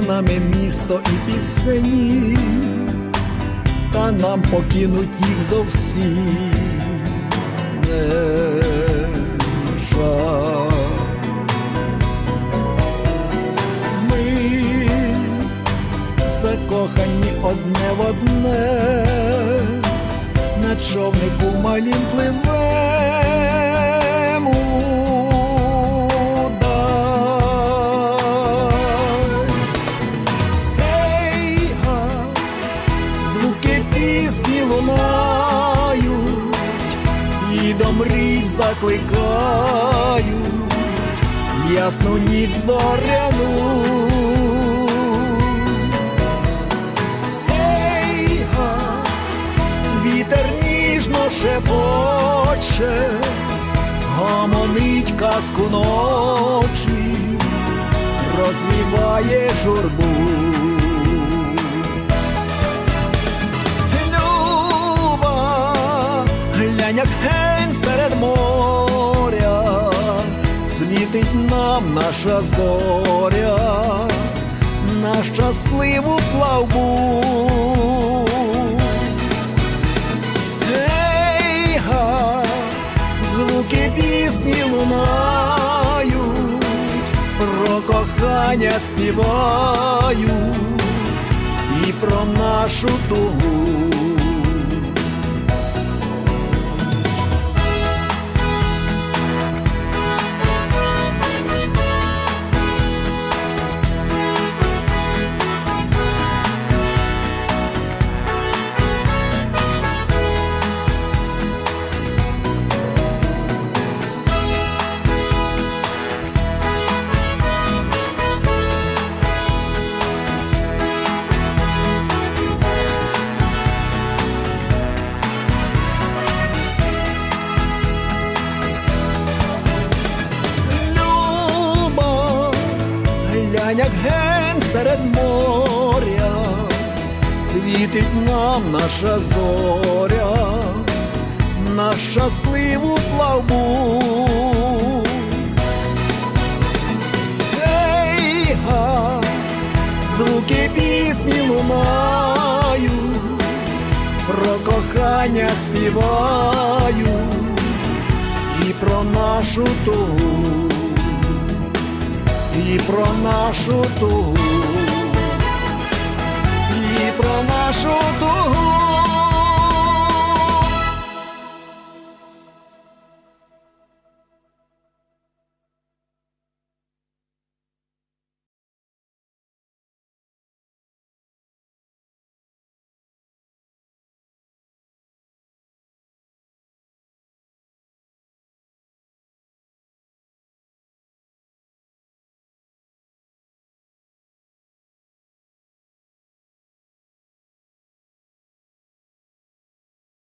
нами місто і пісені, та нам покинуть їх зовсім не жаль. Ми закохані одне в одне, на човнику малім пливем і до мрій закликають ясну ніч зоряну. Ей, вітер ніжно шепоче, гомонить казку ночі, розвіває журбу. Як гень серед моря, світить нам наша зоря, на щасливу плавбу. Ей, га, звуки пісні лунають, про кохання співають і про нашу тугу. Глянь, як ген серед моря, світить нам наша зоря, на щасливу плавбу. Ей, га, звуки пісні лунають, про кохання співають і про нашу тугу, і про нашу тугу, і про нашу тугу.